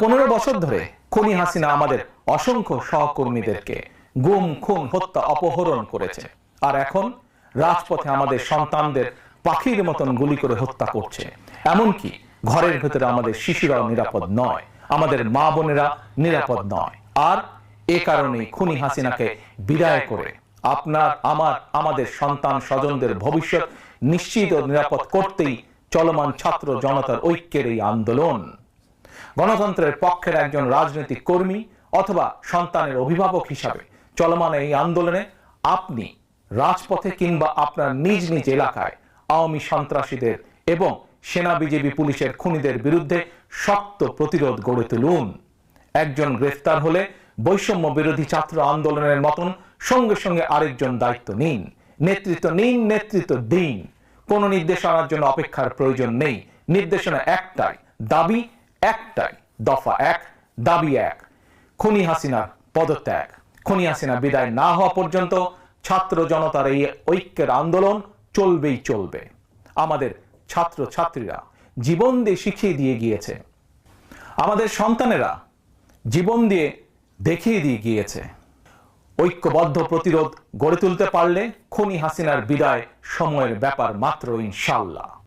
পনেরো বছর ধরে খুনি হাসিনা আমাদের অসংখ্য সহকর্মীদেরকে গুম খুন হত্যা অপহরণ করেছে। আর এখন রাজপথে আমাদের সন্তানদের পাখির মতন গুলি করে হত্যা করছে। এমনকি ঘরের ভেতরে আমাদের শিশুরাও নিরাপদ নয়। আমাদের মা বোনেরা নিরাপদ নয়। আর এ কারণেই খুনি হাসিনাকে বিদায় করে আপনার আমার আমাদের সন্তান স্বজনদের ভবিষ্যৎ নিশ্চিত ও নিরাপদ করতেই চলমান ছাত্র জনতার ঐক্যের এই আন্দোলন। গণতন্ত্রের পক্ষের একজন রাজনৈতিক কর্মী অথবা সন্তানের অভিভাবক হিসাবে চলমান এই আন্দোলনে আপনি রাজপথে কিংবা আপনার নিজ নিজ এলাকায় আওয়ামী সন্ত্রাসীদের এবং সেনা বিজেপি পুলিশের খুনিদের বিরুদ্ধে শক্ত প্রতিরোধ গড়ে তুলুন। একজন গ্রেফতার হলে বৈষম্য বিরোধী ছাত্র আন্দোলনের মতন সঙ্গে সঙ্গে আরেকজন দায়িত্ব নিন। নেতৃত্ব নিন, নেতৃত্ব দিন। কোনো নির্দেশনার জন্য অপেক্ষার প্রয়োজন নেই। নির্দেশনা একটাই, দাবি একটাই, দফা এক, দাবি এক। খুনি হাসিনার পদত্যাগ। খুনি হাসিনা বিদায় না হওয়া পর্যন্ত ছাত্র জনতার এই ঐক্যের আন্দোলন চলবেই চলবে। আমাদের ছাত্র ছাত্রীরা জীবন দিয়ে শিখিয়ে দিয়ে গিয়েছে। আমাদের সন্তানেরা জীবন দিয়ে দেখিয়ে দিয়ে গিয়েছে। ঐক্যবদ্ধ প্রতিরোধ গড়ে তুলতে পারলে খুনি হাসিনার বিদায় সময়ের ব্যাপার মাত্র ইনশাল্লাহ।